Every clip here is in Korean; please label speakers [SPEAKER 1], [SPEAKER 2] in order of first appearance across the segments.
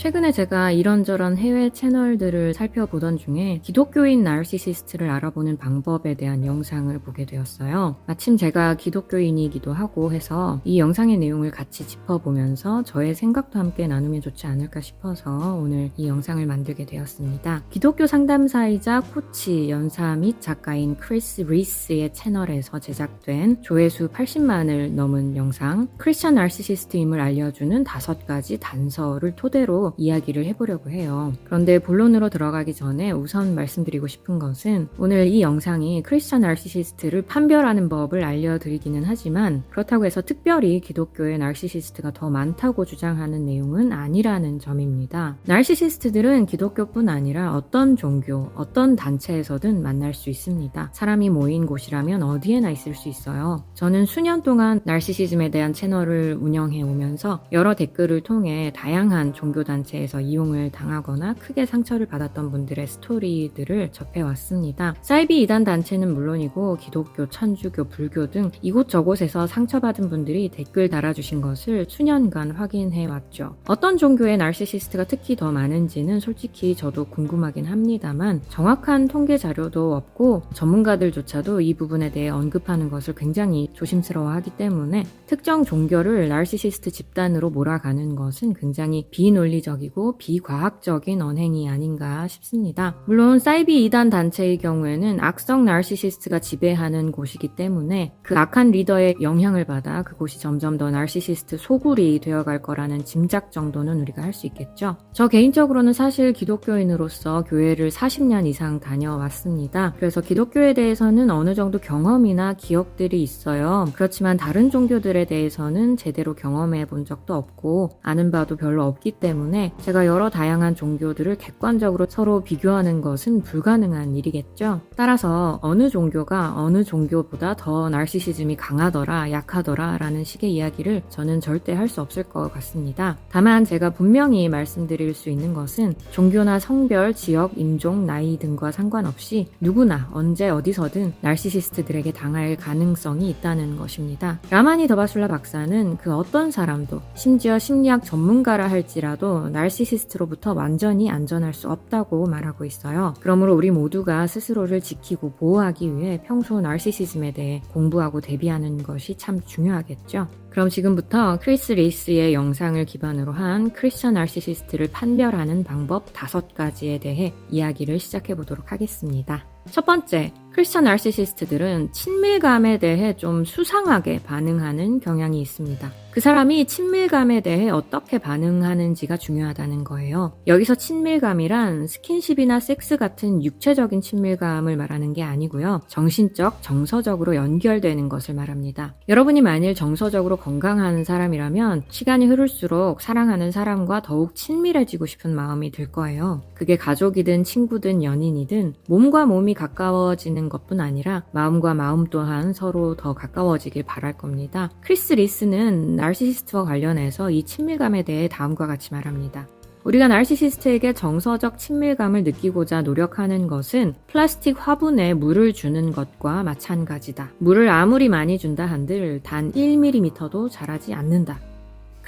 [SPEAKER 1] 최근에 제가 이런저런 해외 채널들을 살펴보던 중에 기독교인 나르시시스트를 알아보는 방법에 대한 영상을 보게 되었어요. 마침 제가 기독교인이기도 하고 해서 이 영상의 내용을 같이 짚어보면서 저의 생각도 함께 나누면 좋지 않을까 싶어서 오늘 이 영상을 만들게 되었습니다. 기독교 상담사이자 코치, 연사 및 작가인 크리스 리스의 채널에서 제작된 조회수 80만을 넘은 영상 크리스천 나르시시스트임을 알려주는 다섯 가지 단서를 토대로 이야기를 해보려고 해요. 그런데 본론으로 들어가기 전에 우선 말씀드리고 싶은 것은 오늘 이 영상이 크리스천 나르시시스트를 판별하는 법을 알려드리기는 하지만 그렇다고 해서 특별히 기독교의 나르시시스트가 더 많다고 주장하는 내용은 아니라는 점입니다. 나르시시스트들은 기독교뿐 아니라 어떤 종교, 어떤 단체에서든 만날 수 있습니다. 사람이 모인 곳이라면 어디에나 있을 수 있어요. 저는 수년 동안 나르시시즘에 대한 채널을 운영해 오면서 여러 댓글을 통해 다양한 종교 단 체에서 이용을 당하거나 크게 상처를 받았던 분들의 스토리들을 접해왔습니다. 사이비 이단 단체는 물론이고 기독교, 천주교, 불교 등 이곳저곳에서 상처받은 분들이 댓글 달아주신 것을 수년간 확인해 왔죠. 어떤 종교의 나르시시스트가 특히 더 많은지는 솔직히 저도 궁금하긴 합니다만 정확한 통계 자료도 없고 전문가들조차도 이 부분에 대해 언급하는 것을 굉장히 조심스러워하기 때문에 특정 종교를 나르시시스트 집단으로 몰아가는 것은 굉장히 비논리적 이고 비과학적인 언행이 아닌가 싶습니다. 물론 사이비 이단 단체의 경우에는 악성 나르시시스트가 지배하는 곳이기 때문에 그 악한 리더의 영향을 받아 그곳이 점점 더 나르시시스트 소굴이 되어갈 거라는 짐작 정도는 우리가 할 수 있겠죠. 저 개인적으로는 사실 기독교인으로서 교회를 40년 이상 다녀왔습니다. 그래서 기독교에 대해서는 어느 정도 경험이나 기억들이 있어요. 그렇지만 다른 종교들에 대해서는 제대로 경험해 본 적도 없고 아는 바도 별로 없기 때문에 제가 여러 다양한 종교들을 객관적으로 서로 비교하는 것은 불가능한 일이겠죠. 따라서 어느 종교가 어느 종교보다 더 나르시시즘이 강하더라, 약하더라 라는 식의 이야기를 저는 절대 할 수 없을 것 같습니다. 다만 제가 분명히 말씀드릴 수 있는 것은 종교나 성별, 지역, 인종, 나이 등과 상관없이 누구나 언제 어디서든 나르시시스트들에게 당할 가능성이 있다는 것입니다. 라마니 더바술라 박사는 그 어떤 사람도 심지어 심리학 전문가라 할지라도 나르시시스트로부터 완전히 안전할 수 없다고 말하고 있어요. 그러므로 우리 모두가 스스로를 지키고 보호하기 위해 평소 나르시시즘에 대해 공부하고 대비하는 것이 참 중요하겠죠. 그럼 지금부터 크리스 레이스의 영상을 기반으로 한 크리스천 나르시시스트를 판별하는 방법 다섯 가지에 대해 이야기를 시작해 보도록 하겠습니다. 첫 번째, 크리스천 나르시시스트들은 친밀감에 대해 좀 수상하게 반응하는 경향이 있습니다. 그 사람이 친밀감에 대해 어떻게 반응하는지가 중요하다는 거예요. 여기서 친밀감이란 스킨십이나 섹스 같은 육체적인 친밀감을 말하는 게 아니고요. 정신적, 정서적으로 연결되는 것을 말합니다. 여러분이 만일 정서적으로 건강한 사람이라면 시간이 흐를수록 사랑하는 사람과 더욱 친밀해지고 싶은 마음이 들 거예요. 그게 가족이든 친구든 연인이든 몸과 몸이 가까워지는 것뿐 아니라 마음과 마음 또한 서로 더 가까워지길 바랄 겁니다. 크리스 리스는 나르시시스트와 관련해서 이 친밀감에 대해 다음과 같이 말합니다. 우리가 나르시시스트에게 정서적 친밀감을 느끼고자 노력하는 것은 플라스틱 화분에 물을 주는 것과 마찬가지다. 물을 아무리 많이 준다 한들 단 1mm도 자라지 않는다.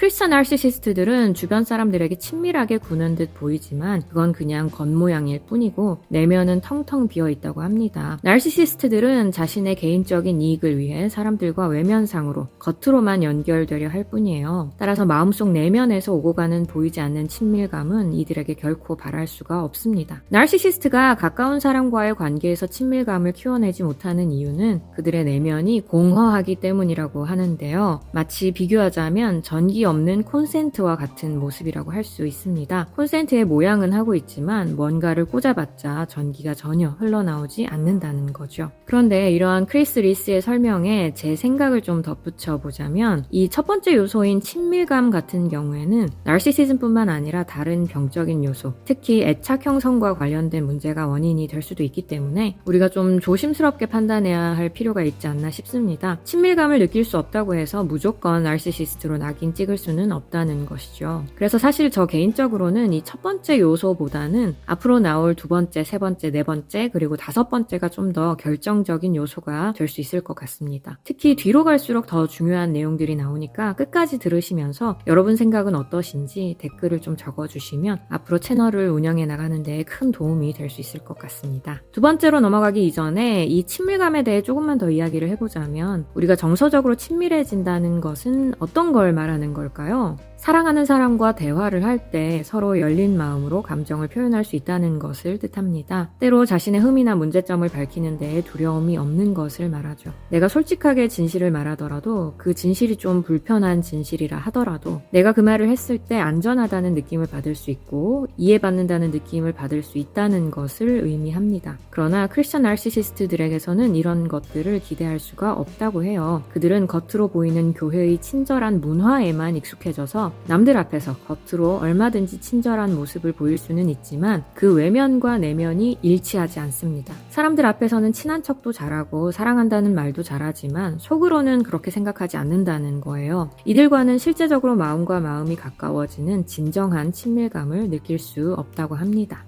[SPEAKER 1] 크리스천 나르시시스트들은 주변 사람들에게 친밀하게 구는 듯 보이지만 그건 그냥 겉모양일 뿐이고 내면은 텅텅 비어 있다고 합니다. 나르시시스트들은 자신의 개인적인 이익을 위해 사람들과 외면상으로 겉으로만 연결되려 할 뿐이에요. 따라서 마음속 내면에서 오고 가는 보이지 않는 친밀감은 이들에게 결코 바랄 수가 없습니다. 나르시시스트가 가까운 사람과의 관계에서 친밀감을 키워내지 못하는 이유는 그들의 내면이 공허하기 때문이라고 하는데요. 마치 비교하자면 전기 없는 콘센트와 같은 모습이라고 할 수 있습니다. 콘센트의 모양은 하고 있지만 뭔가를 꽂아봤자 전기가 전혀 흘러나오지 않는다는 거죠. 그런데 이러한 크리스 리스의 설명에 제 생각을 좀 덧붙여 보자면 이 첫 번째 요소인 친밀감 같은 경우에는 나르시시즘뿐만 아니라 다른 병적인 요소, 특히 애착 형성과 관련된 문제가 원인이 될 수도 있기 때문에 우리가 좀 조심스럽게 판단해야 할 필요가 있지 않나 싶습니다. 친밀감을 느낄 수 없다고 해서 무조건 나르시시스트로 낙인 찍을 찍을 수는 없다는 것이죠. 그래서 사실 저 개인적으로는 이 첫 번째 요소보다는 앞으로 나올 두 번째, 세 번째, 네 번째, 그리고 다섯 번째가 좀 더 결정적인 요소가 될 수 있을 것 같습니다. 특히 뒤로 갈수록 더 중요한 내용들이 나오니까 끝까지 들으시면서 여러분 생각은 어떠신지 댓글을 좀 적어주시면 앞으로 채널을 운영해 나가는 데 큰 도움이 될 수 있을 것 같습니다. 두 번째로 넘어가기 이전에 이 친밀감에 대해 조금만 더 이야기를 해보자면 우리가 정서적으로 친밀해진다는 것은 어떤 걸 말하는 걸 까요? 사랑하는 사람과 대화를 할 때 서로 열린 마음으로 감정을 표현할 수 있다는 것을 뜻합니다. 때로 자신의 흠이나 문제점을 밝히는 데에 두려움이 없는 것을 말하죠. 내가 솔직하게 진실을 말하더라도 그 진실이 좀 불편한 진실이라 하더라도 내가 그 말을 했을 때 안전하다는 느낌을 받을 수 있고 이해받는다는 느낌을 받을 수 있다는 것을 의미합니다. 그러나 크리스천 나르시시스트들에게서는 이런 것들을 기대할 수가 없다고 해요. 그들은 겉으로 보이는 교회의 친절한 문화에만 익숙해져서 남들 앞에서 겉으로 얼마든지 친절한 모습을 보일 수는 있지만 그 외면과 내면이 일치하지 않습니다. 사람들 앞에서는 친한 척도 잘하고 사랑한다는 말도 잘하지만 속으로는 그렇게 생각하지 않는다는 거예요. 이들과는 실제적으로 마음과 마음이 가까워지는 진정한 친밀감을 느낄 수 없다고 합니다.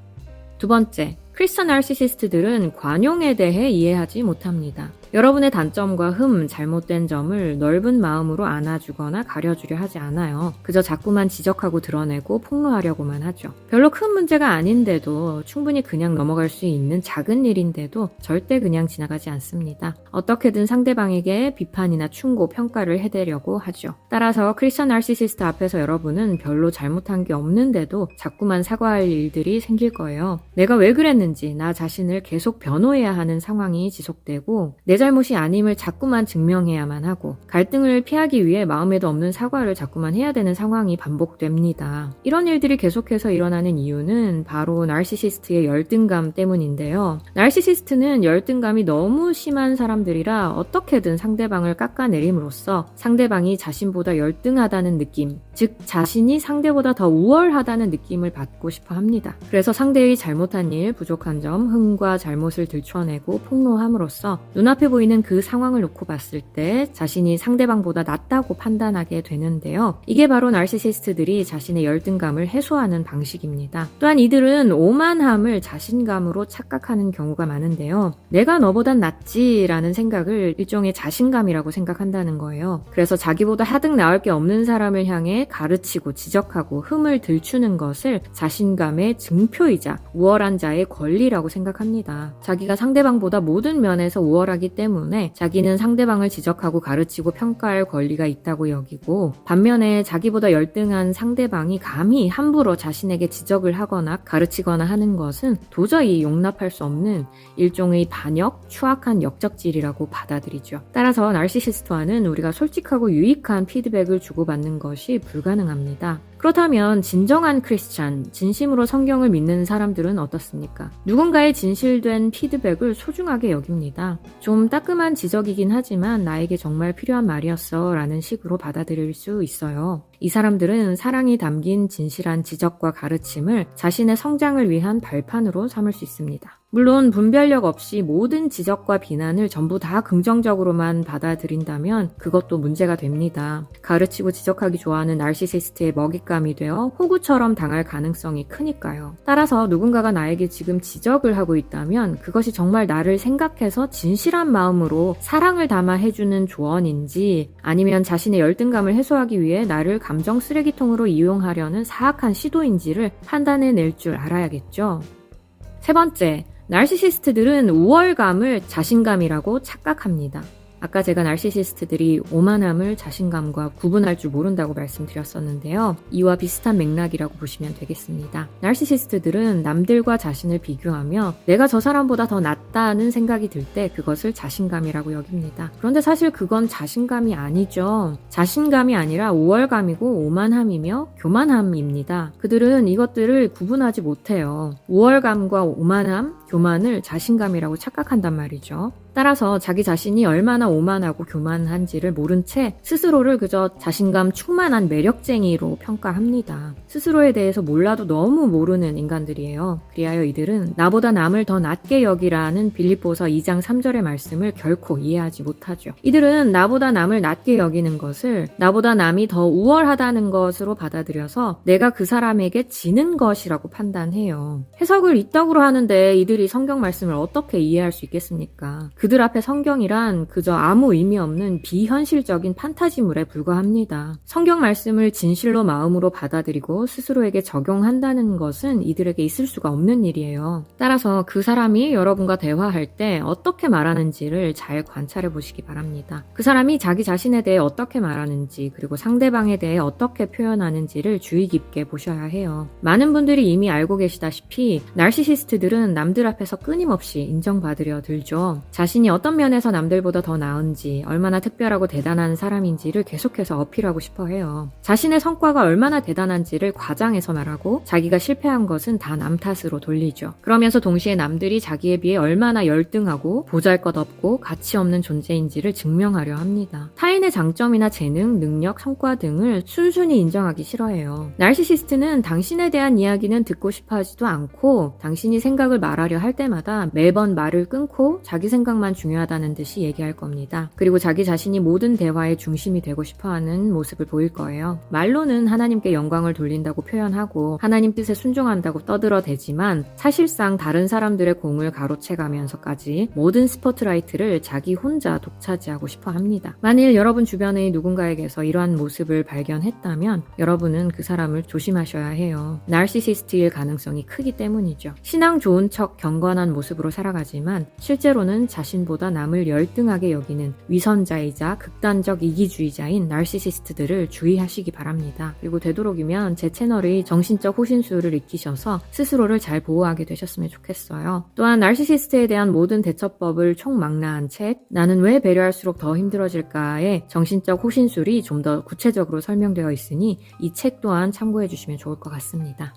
[SPEAKER 1] 두 번째, 크리스천 나르시시스트들은 관용에 대해 이해하지 못합니다. 여러분의 단점과 흠, 잘못된 점을 넓은 마음으로 안아주거나 가려주려 하지 않아요. 그저 자꾸만 지적하고 드러내고 폭로하려고만 하죠. 별로 큰 문제가 아닌데도 충분히 그냥 넘어갈 수 있는 작은 일인데도 절대 그냥 지나가지 않습니다. 어떻게든 상대방에게 비판이나 충고, 평가를 해대려고 하죠. 따라서 크리스천 나르시시스트 앞에서 여러분은 별로 잘못한 게 없는데도 자꾸만 사과할 일들이 생길 거예요. 내가 왜 그랬는지 나 자신을 계속 변호해야 하는 상황이 지속되고 내 잘못이 아님을 자꾸만 증명해야만 하고 갈등을 피하기 위해 마음에도 없는 사과를 자꾸만 해야 되는 상황이 반복됩니다. 이런 일들이 계속해서 일어나는 이유는 바로 나르시시스트의 열등감 때문인데요. 나르시시스트는 열등감이 너무 심한 사람들이라 어떻게든 상대방을 깎아내림으로써 상대방이 자신보다 열등하다는 느낌, 즉 자신이 상대보다 더 우월하다는 느낌을 받고 싶어 합니다. 그래서 상대의 잘못한 일, 부족한 점, 흠과 잘못을 들춰내고 폭로함으로써 눈앞에 보이는 그 상황을 놓고 봤을 때 자신이 상대방보다 낫다고 판단하게 되는데요. 이게 바로 나르시시스트들이 자신의 열등감을 해소하는 방식입니다. 또한 이들은 오만함을 자신감으로 착각하는 경우가 많은데요. 내가 너보단 낫지라는 생각을 일종의 자신감이라고 생각한다는 거예요. 그래서 자기보다 하등 나을 게 없는 사람을 향해 가르치고 지적하고 흠을 들추는 것을 자신감의 증표이자 우월한 자의 권리라고 생각합니다. 자기가 상대방보다 모든 면에서 우월하기 때문에 자기는 상대방을 지적하고 가르치고 평가할 권리가 있다고 여기고 반면에 자기보다 열등한 상대방이 감히 함부로 자신에게 지적을 하거나 가르치거나 하는 것은 도저히 용납할 수 없는 일종의 반역, 추악한 역적질이라고 받아들이죠. 따라서 날시시스트와는 우리가 솔직하고 유익한 피드백을 주고받는 것이 불가능합니다. 그렇다면 진정한 크리스찬, 진심으로 성경을 믿는 사람들은 어떻습니까? 누군가의 진실된 피드백을 소중하게 여깁니다. 좀 따끔한 지적이긴 하지만 나에게 정말 필요한 말이었어 라는 식으로 받아들일 수 있어요. 이 사람들은 사랑이 담긴 진실한 지적과 가르침을 자신의 성장을 위한 발판으로 삼을 수 있습니다. 물론 분별력 없이 모든 지적과 비난을 전부 다 긍정적으로만 받아들인다면 그것도 문제가 됩니다. 가르치고 지적하기 좋아하는 나르시시스트의 먹잇감이 되어 호구처럼 당할 가능성이 크니까요. 따라서 누군가가 나에게 지금 지적을 하고 있다면 그것이 정말 나를 생각해서 진실한 마음으로 사랑을 담아 해주는 조언인지 아니면 자신의 열등감을 해소하기 위해 나를 감정 쓰레기통으로 이용하려는 사악한 시도인지를 판단해낼 줄 알아야겠죠. 세 번째, 날시시스트들은 우월감을 자신감이라고 착각합니다. 아까 제가 날시시스트들이 오만함을 자신감과 구분할 줄 모른다고 말씀드렸었는데요. 이와 비슷한 맥락이라고 보시면 되겠습니다. 날시시스트들은 남들과 자신을 비교하며 내가 저 사람보다 더 낫다는 생각이 들 때 그것을 자신감이라고 여깁니다. 그런데 사실 그건 자신감이 아니죠. 자신감이 아니라 우월감이고 오만함이며 교만함입니다. 그들은 이것들을 구분하지 못해요. 우월감과 오만함, 교만을 자신감이라고 착각한단 말이죠. 따라서 자기 자신이 얼마나 오만하고 교만한지를 모른 채 스스로를 그저 자신감 충만한 매력쟁이로 평가합니다. 스스로에 대해서 몰라도 너무 모르는 인간들이에요. 그리하여 이들은 나보다 남을 더 낮게 여기라는 빌립보서 2장 3절의 말씀을 결코 이해하지 못하죠. 이들은 나보다 남을 낮게 여기는 것을 나보다 남이 더 우월하다는 것으로 받아들여서 내가 그 사람에게 지는 것이라고 판단해요. 해석을 이따구로 하는데 이들이 성경 말씀을 어떻게 이해할 수 있겠습니까? 그들 앞에 성경이란 그저 아무 의미 없는 비현실적인 판타지물에 불과합니다. 성경 말씀을 진실로 마음으로 받아들이고 스스로에게 적용한다는 것은 이들에게 있을 수가 없는 일이에요. 따라서 그 사람이 여러분과 대화할 때 어떻게 말하는지를 잘 관찰해 보시기 바랍니다. 그 사람이 자기 자신에 대해 어떻게 말하는지 그리고 상대방에 대해 어떻게 표현하는지를 주의 깊게 보셔야 해요. 많은 분들이 이미 알고 계시다시피 나르시시스트들은 남들 앞에서 끊임없이 인정받으려 들죠. 자신 이 어떤 면에서 남들보다 더 나은지, 얼마나 특별하고 대단한 사람인지를 계속해서 어필하고 싶어 해요. 자신의 성과가 얼마나 대단한지를 과장해서 말하고 자기가 실패한 것은 다 남 탓으로 돌리죠. 그러면서 동시에 남들이 자기에 비해 얼마나 열등하고 보잘 것 없고 가치 없는 존재인지를 증명하려 합니다. 타인의 장점이나 재능, 능력, 성과 등을 순순히 인정하기 싫어해요. 날시시스트는 당신에 대한 이야기는 듣고 싶어 하지도 않고 당신이 생각을 말하려 할 때마다 매번 말을 끊고 자기 생각만 중요하다는 듯이 얘기할 겁니다. 그리고 자기 자신이 모든 대화의 중심이 되고 싶어 하는 모습을 보일 거예요. 말로는 하나님께 영광을 돌린다고 표현하고 하나님 뜻에 순종한다고 떠들어대지만 사실상 다른 사람들의 공을 가로채 가면서까지 모든 스포트라이트를 자기 혼자 독차지하고 싶어 합니다. 만일 여러분 주변의 누군가에게서 이러한 모습을 발견했다면 여러분은 그 사람을 조심하셔야 해요. 나르시시스트일 가능성이 크기 때문이죠. 신앙 좋은 척 경건한 모습으로 살아가지만 실제로는 자신 보다 남을 열등하게 여기는 위선자이자 극단적 이기주의자인 나르시시스트들을 주의하시기 바랍니다. 그리고 되도록이면 제 채널의 정신적 호신술을 익히셔서 스스로를 잘 보호하게 되셨으면 좋겠어요. 또한 나르시시스트에 대한 모든 대처법을 총망라한 책 나는 왜 배려할수록 더 힘들어질까의 정신적 호신술이 좀 더 구체적으로 설명되어 있으니 이 책 또한 참고해 주시면 좋을 것 같습니다.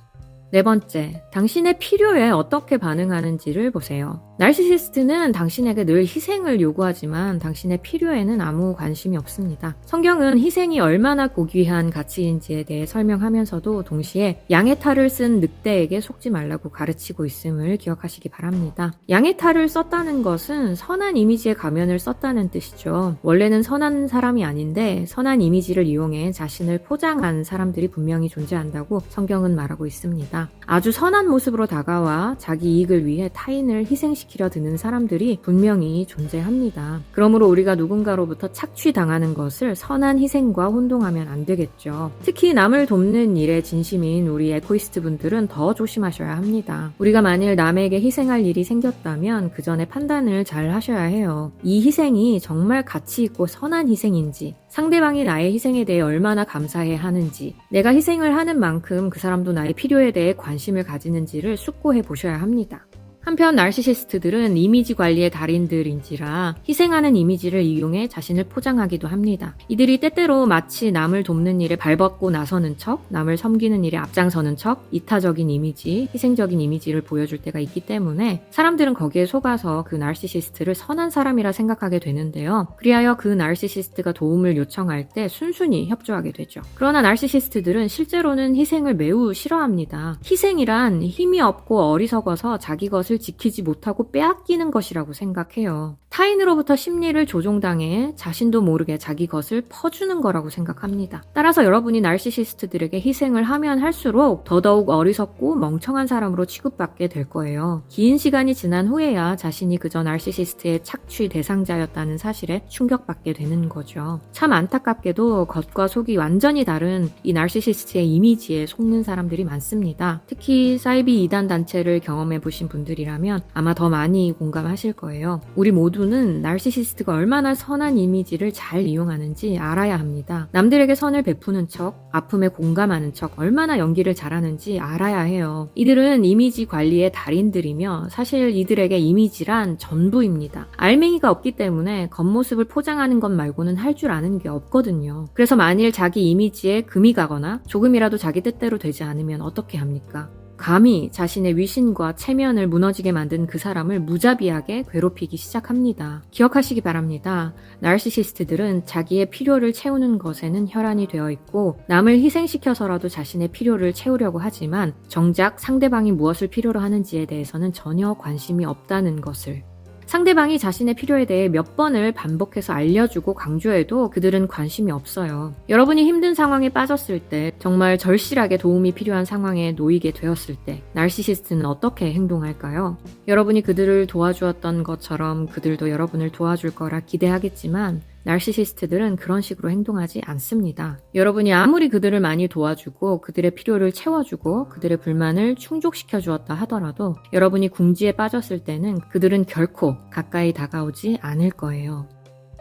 [SPEAKER 1] 네 번째, 당신의 필요에 어떻게 반응하는지를 보세요. 날시시스트는 당신에게 늘 희생을 요구하지만 당신의 필요에는 아무 관심이 없습니다. 성경은 희생이 얼마나 고귀한 가치인지에 대해 설명하면서도 동시에 양의 탈을 쓴 늑대에게 속지 말라고 가르치고 있음을 기억하시기 바랍니다. 양의 탈을 썼다는 것은 선한 이미지의 가면을 썼다는 뜻이죠. 원래는 선한 사람이 아닌데 선한 이미지를 이용해 자신을 포장한 사람들이 분명히 존재한다고 성경은 말하고 있습니다. 아주 선한 모습으로 다가와 자기 이익을 위해 타인을 희생시키려 드는 사람들이 분명히 존재합니다. 그러므로 우리가 누군가로부터 착취당하는 것을 선한 희생과 혼동하면 안 되겠죠. 특히 남을 돕는 일에 진심인 우리 에코이스트 분들은 더 조심하셔야 합니다. 우리가 만일 남에게 희생할 일이 생겼다면 그 전에 판단을 잘 하셔야 해요. 이 희생이 정말 가치 있고 선한 희생인지 상대방이 나의 희생에 대해 얼마나 감사해 하는지, 내가 희생을 하는 만큼 그 사람도 나의 필요에 대해 관심을 가지는지를 숙고해 보셔야 합니다. 한편 나르시시스트들은 이미지 관리의 달인들인지라 희생하는 이미지를 이용해 자신을 포장하기도 합니다. 이들이 때때로 마치 남을 돕는 일에 발벗고 나서는 척, 남을 섬기는 일에 앞장서는 척, 이타적인 이미지, 희생적인 이미지를 보여줄 때가 있기 때문에 사람들은 거기에 속아서 그 나르시시스트를 선한 사람이라 생각하게 되는데요. 그리하여 그 나르시시스트가 도움을 요청할 때 순순히 협조하게 되죠. 그러나 나르시시스트들은 실제로는 희생을 매우 싫어합니다. 희생이란 힘이 없고 어리석어서 자기 것을 지키지 못하고 빼앗기는 것이라고 생각해요. 타인으로부터 심리를 조종당해 자신도 모르게 자기 것을 퍼주는 거라고 생각합니다. 따라서 여러분이 날시시스트들에게 희생을 하면 할수록 더더욱 어리석고 멍청한 사람으로 취급받게 될 거예요. 긴 시간이 지난 후에야 자신이 그저 날시시스트의 착취 대상자였다는 사실에 충격받게 되는 거죠. 참 안타깝게도 겉과 속이 완전히 다른 이 날시시스트의 이미지에 속는 사람들이 많습니다. 특히 사이비 이단 단체를 경험해 보신 분들이라면 아마 더 많이 공감하실 거예요. 우리 모두 누구는 날시시스트가 얼마나 선한 이미지를 잘 이용하는지 알아야 합니다. 남들에게 선을 베푸는 척, 아픔에 공감하는 척, 얼마나 연기를 잘하는지 알아야 해요. 이들은 이미지 관리의 달인들이며 사실 이들에게 이미지란 전부입니다. 알맹이가 없기 때문에 겉모습을 포장하는 것 말고는 할 줄 아는 게 없거든요. 그래서 만일 자기 이미지에 금이 가거나 조금이라도 자기 뜻대로 되지 않으면 어떻게 합니까? 감히 자신의 위신과 체면을 무너지게 만든 그 사람을 무자비하게 괴롭히기 시작합니다. 기억하시기 바랍니다. 나르시시스트들은 자기의 필요를 채우는 것에는 혈안이 되어 있고 남을 희생시켜서라도 자신의 필요를 채우려고 하지만 정작 상대방이 무엇을 필요로 하는지에 대해서는 전혀 관심이 없다는 것을 상대방이 자신의 필요에 대해 몇 번을 반복해서 알려주고 강조해도 그들은 관심이 없어요. 여러분이 힘든 상황에 빠졌을 때, 정말 절실하게 도움이 필요한 상황에 놓이게 되었을 때, 나르시시스트는 어떻게 행동할까요? 여러분이 그들을 도와주었던 것처럼 그들도 여러분을 도와줄 거라 기대하겠지만, 나르시시스트들은 그런 식으로 행동하지 않습니다. 여러분이 아무리 그들을 많이 도와주고 그들의 필요를 채워주고 그들의 불만을 충족시켜 주었다 하더라도 여러분이 궁지에 빠졌을 때는 그들은 결코 가까이 다가오지 않을 거예요.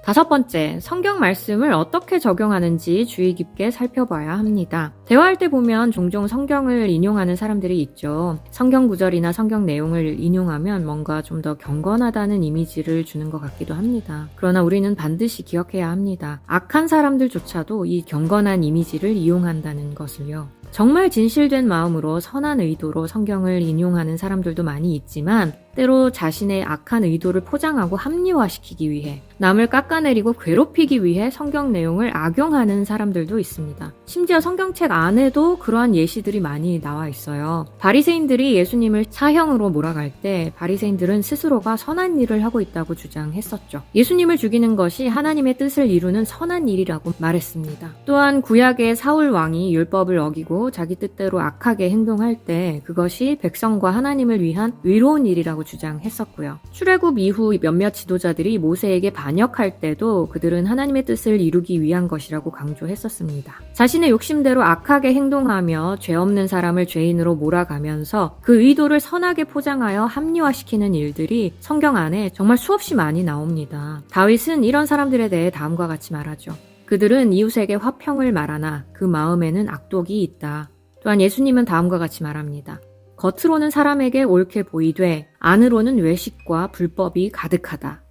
[SPEAKER 1] 다섯 번째, 성경 말씀을 어떻게 적용하는지 주의 깊게 살펴봐야 합니다. 대화할 때 보면 종종 성경을 인용하는 사람들이 있죠. 성경 구절이나 성경 내용을 인용하면 뭔가 좀 더 경건하다는 이미지를 주는 것 같기도 합니다. 그러나 우리는 반드시 기억해야 합니다. 악한 사람들조차도 이 경건한 이미지를 이용한다는 것을요. 정말 진실된 마음으로 선한 의도로 성경을 인용하는 사람들도 많이 있지만 때로 자신의 악한 의도를 포장하고 합리화시키기 위해 남을 깎아내리고 괴롭히기 위해 성경 내용을 악용하는 사람들도 있습니다. 심지어 성경책 안에도 그러한 예시들이 많이 나와 있어요. 바리새인들이 예수님을 사형으로 몰아갈 때 바리새인들은 스스로가 선한 일을 하고 있다고 주장했었죠. 예수님을 죽이는 것이 하나님의 뜻을 이루는 선한 일이라고 말했습니다. 또한 구약의 사울 왕이 율법을 어기고 자기 뜻대로 악하게 행동할 때 그것이 백성과 하나님을 위한 의로운 일이라고 주장했었고요. 출애굽 이후 몇몇 지도자들이 모세에게 반역할 때도 그들은 하나님의 뜻을 이루기 위한 것이라고 강조했었습니다. 자신의 욕심대로 악하게 행동하며 죄 없는 사람을 죄인으로 몰아가면서 그 의도를 선하게 포장하여 합리화시키는 일들이 성경 안에 정말 수없이 많이 나옵니다. 다윗은 이런 사람들에 대해 다음과 같이 말하죠. 그들은 이웃에게 화평을 말하나 그 마음에는 악독이 있다. 또한 예수님은 다음과 같이 말합니다. 겉으로는 사람에게 옳게 보이되 안으로는 외식과 불법이 가득하다.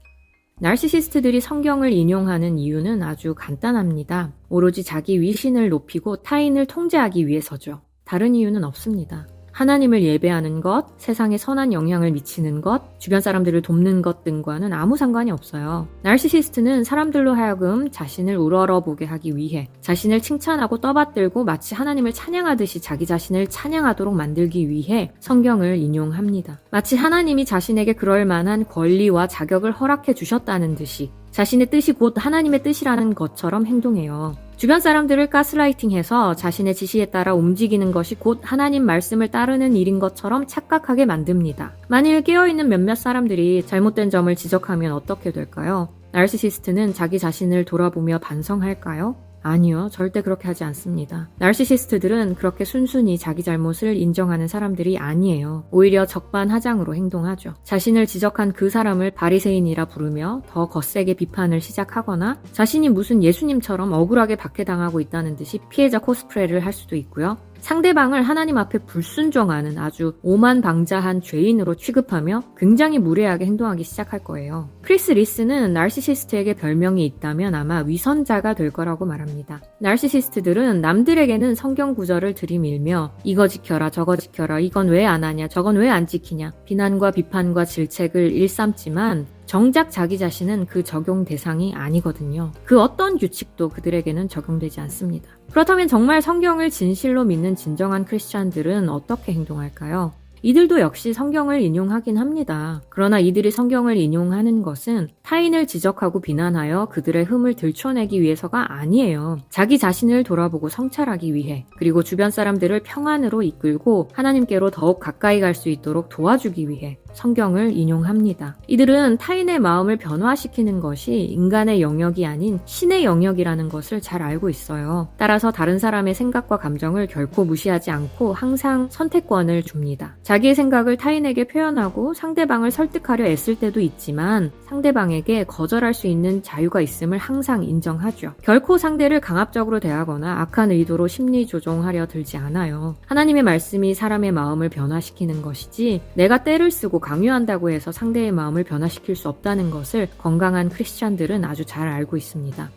[SPEAKER 1] 나르시시스트들이 성경을 인용하는 이유는 아주 간단합니다. 오로지 자기 위신을 높이고 타인을 통제하기 위해서죠. 다른 이유는 없습니다. 하나님을 예배하는 것, 세상에 선한 영향을 미치는 것, 주변 사람들을 돕는 것 등과는 아무 상관이 없어요. 나르시시스트는 사람들로 하여금 자신을 우러러 보게 하기 위해 자신을 칭찬하고 떠받들고 마치 하나님을 찬양하듯이 자기 자신을 찬양하도록 만들기 위해 성경을 인용합니다. 마치 하나님이 자신에게 그럴 만한 권리와 자격을 허락해 주셨다는 듯이 자신의 뜻이 곧 하나님의 뜻이라는 것처럼 행동해요. 주변 사람들을 가스라이팅해서 자신의 지시에 따라 움직이는 것이 곧 하나님 말씀을 따르는 일인 것처럼 착각하게 만듭니다. 만일 깨어있는 몇몇 사람들이 잘못된 점을 지적하면 어떻게 될까요? 나르시시스트는 자기 자신을 돌아보며 반성할까요? 아니요, 절대 그렇게 하지 않습니다. 나르시시스트들은 그렇게 순순히 자기 잘못을 인정하는 사람들이 아니에요. 오히려 적반하장으로 행동하죠. 자신을 지적한 그 사람을 바리새인이라 부르며 더 거세게 비판을 시작하거나 자신이 무슨 예수님처럼 억울하게 박해당하고 있다는 듯이 피해자 코스프레를 할 수도 있고요. 상대방을 하나님 앞에 불순종하는 아주 오만방자한 죄인으로 취급하며 굉장히 무례하게 행동하기 시작할 거예요. 크리스 리스는 나르시시스트에게 별명이 있다면 아마 위선자가 될 거라고 말합니다. 나르시시스트들은 남들에게는 성경 구절을 들이밀며 이거 지켜라 저거 지켜라 이건 왜 안 하냐 저건 왜 안 지키냐 비난과 비판과 질책을 일삼지만 정작 자기 자신은 그 적용 대상이 아니거든요. 그 어떤 규칙도 그들에게는 적용되지 않습니다. 그렇다면 정말 성경을 진실로 믿는 진정한 크리스찬들은 어떻게 행동할까요? 이들도 역시 성경을 인용하긴 합니다. 그러나 이들이 성경을 인용하는 것은 타인을 지적하고 비난하여 그들의 흠을 들춰내기 위해서가 아니에요. 자기 자신을 돌아보고 성찰하기 위해, 그리고 주변 사람들을 평안으로 이끌고 하나님께로 더욱 가까이 갈 수 있도록 도와주기 위해 성경을 인용합니다. 이들은 타인의 마음을 변화시키는 것이 인간의 영역이 아닌 신의 영역이라는 것을 잘 알고 있어요. 따라서 다른 사람의 생각과 감정을 결코 무시하지 않고 항상 선택권을 줍니다. 자 기의 생각을 타인에게 표현하고 상대방을 설득하려 애쓸 때도 있지만 상대방에게 거절할 수 있는 자유가 있음을 항상 인정하죠. 결코 상대를 강압적으로 대하거나 악한 의도로 심리 조종하려 들지 않아요. 하나님의 말씀이 사람의 마음을 변화시키는 것이지 내가 때를 쓰고 강요한다고 해서 상대의 마음을 변화시킬 수 없다는 것을 건강한 크리스찬들은 아주 잘 알고 있습니다.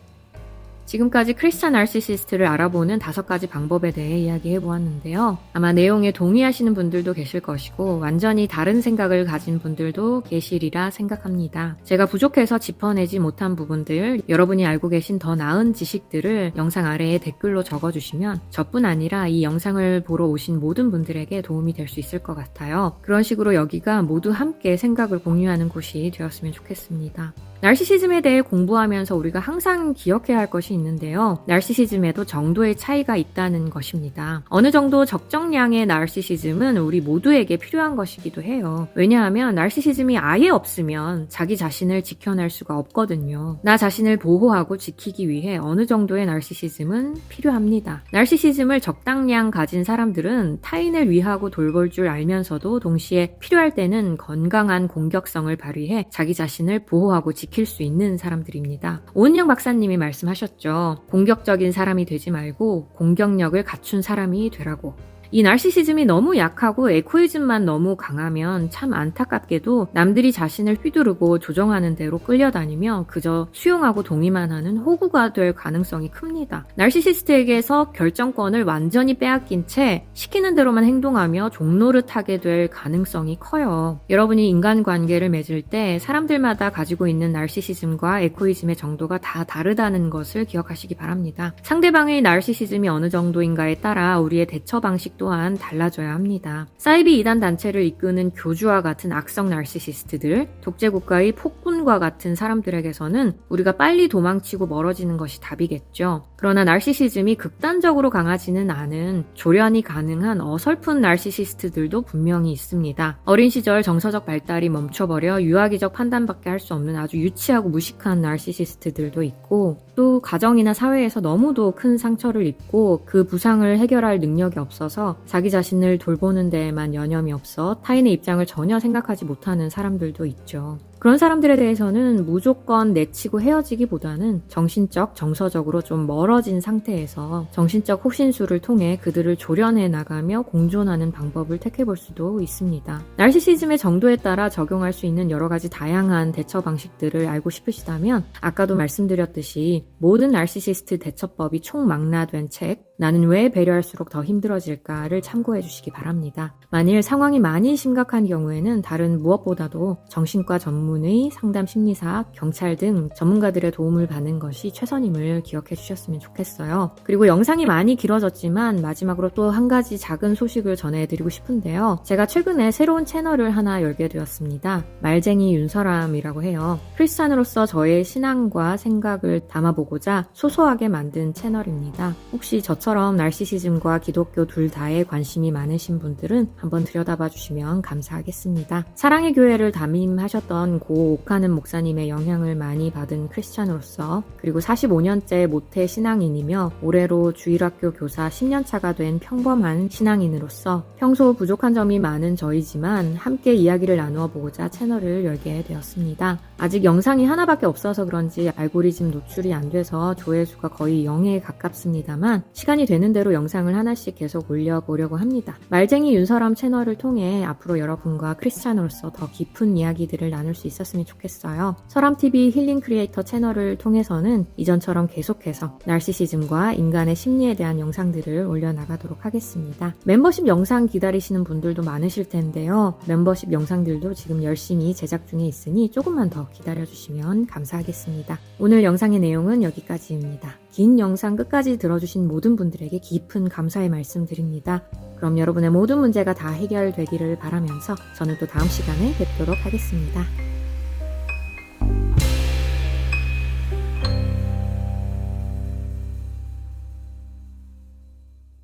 [SPEAKER 1] 지금까지 크리스찬 나르시시스트를 알아보는 다섯 가지 방법에 대해 이야기해 보았는데요. 아마 내용에 동의하시는 분들도 계실 것이고 완전히 다른 생각을 가진 분들도 계시리라 생각합니다. 제가 부족해서 짚어내지 못한 부분들, 여러분이 알고 계신 더 나은 지식들을 영상 아래에 댓글로 적어주시면 저뿐 아니라 이 영상을 보러 오신 모든 분들에게 도움이 될 수 있을 것 같아요. 그런 식으로 여기가 모두 함께 생각을 공유하는 곳이 되었으면 좋겠습니다. 나르시시즘에 대해 공부하면서 우리가 항상 기억해야 할 것이 있는데요. 나르시시즘에도 정도의 차이가 있다는 것입니다. 어느 정도 적정량의 나르시시즘은 우리 모두에게 필요한 것이기도 해요. 왜냐하면 나르시시즘이 아예 없으면 자기 자신을 지켜낼 수가 없거든요. 나 자신을 보호하고 지키기 위해 어느 정도의 나르시시즘은 필요합니다. 나르시시즘을 적당량 가진 사람들은 타인을 위하고 돌볼 줄 알면서도 동시에 필요할 때는 건강한 공격성을 발휘해 자기 자신을 보호하고 지키기 지킬 수 있는 사람들입니다. 오은영 박사님이 말씀하셨죠. 공격적인 사람이 되지 말고 공격력을 갖춘 사람이 되라고. 이 나르시시즘이 너무 약하고 에코이즘만 너무 강하면 참 안타깝게도 남들이 자신을 휘두르고 조정하는 대로 끌려다니며 그저 수용하고 동의만 하는 호구가 될 가능성이 큽니다. 나르시시스트에게서 결정권을 완전히 빼앗긴 채 시키는 대로만 행동하며 종노릇하게 될 가능성이 커요. 여러분이 인간관계를 맺을 때 사람들마다 가지고 있는 나르시시즘과 에코이즘의 정도가 다 다르다는 것을 기억하시기 바랍니다. 상대방의 나르시시즘이 어느 정도인가에 따라 우리의 대처 방식 또한 달라져야 합니다. 사이비 이단 단체를 이끄는 교주와 같은 악성 나르시시스트들, 독재 국가의 폭군 과 같은 사람들에게서는 우리가 빨리 도망치고 멀어지는 것이 답이겠죠. 그러나 나르시시즘이 극단적으로 강하지는 않은 조련이 가능한 어설픈 나르시시스트들도 분명히 있습니다. 어린 시절 정서적 발달이 멈춰버려 유아기적 판단밖에 할 수 없는 아주 유치하고 무식한 나르시시스트들도 있고 또 가정이나 사회에서 너무도 큰 상처를 입고 그 부상을 해결할 능력이 없어서 자기 자신을 돌보는 데에만 여념이 없어 타인의 입장을 전혀 생각하지 못하는 사람들도 있죠. 그런 사람들에 대해서는 무조건 내치고 헤어지기보다는 정신적, 정서적으로 좀 멀어진 상태에서 정신적 혹신수를 통해 그들을 조련해 나가며 공존하는 방법을 택해 볼 수도 있습니다. 나르시시즘의 정도에 따라 적용할 수 있는 여러 가지 다양한 대처 방식들을 알고 싶으시다면 아까도 말씀드렸듯이 모든 나르시시스트 대처법이 총망라된 책 나는 왜 배려할수록 더 힘들어질까를 참고해 주시기 바랍니다. 만일 상황이 많이 심각한 경우에는 다른 무엇보다도 정신과 전문의, 상담 심리사, 경찰 등 전문가들의 도움을 받는 것이 최선임을 기억해 주셨으면 좋겠어요. 그리고 영상이 많이 길어졌지만 마지막으로 또 한 가지 작은 소식을 전해드리고 싶은데요. 제가 최근에 새로운 채널을 하나 열게 되었습니다. 말쟁이 윤서람이라고 해요. 크리스찬으로서 저의 신앙과 생각을 담아보고자 소소하게 만든 채널입니다. 혹시 저처럼 저처럼 나르시시즘과 기독교 둘 다에 관심이 많으신 분들은 한번 들여다봐 주시면 감사하겠습니다. 사랑의 교회를 담임하셨던 고 옥하는 목사님의 영향을 많이 받은 크리스찬으로서 그리고 45년째 모태 신앙인이며 올해로 주일학교 교사 10년차가 된 평범한 신앙인으로서 평소 부족한 점이 많은 저이지만 함께 이야기를 나누어 보고자 채널을 열게 되었습니다. 아직 영상이 하나밖에 없어서 그런지 알고리즘 노출이 안 돼서 조회수가 거의 0에 가깝습니다만 시간이 되는 대로 영상을 하나씩 계속 올려보려고 합니다. 말쟁이 윤서람 채널을 통해 앞으로 여러분과 크리스찬으로서 더 깊은 이야기들을 나눌 수 있었으면 좋겠어요. 서람TV 힐링 크리에이터 채널을 통해서는 이전처럼 계속해서 날시시즘과 인간의 심리에 대한 영상들을 올려나가도록 하겠습니다. 멤버십 영상 기다리시는 분들도 많으실 텐데요. 멤버십 영상들도 지금 열심히 제작 중에 있으니 조금만 더 기다려주시면 감사하겠습니다. 오늘 영상의 내용은 여기까지입니다. 긴 영상 끝까지 들어주신 모든 분들에게 깊은 감사의 말씀 드립니다. 그럼 여러분의 모든 문제가 다 해결되기를 바라면서 저는 또 다음 시간에 뵙도록 하겠습니다.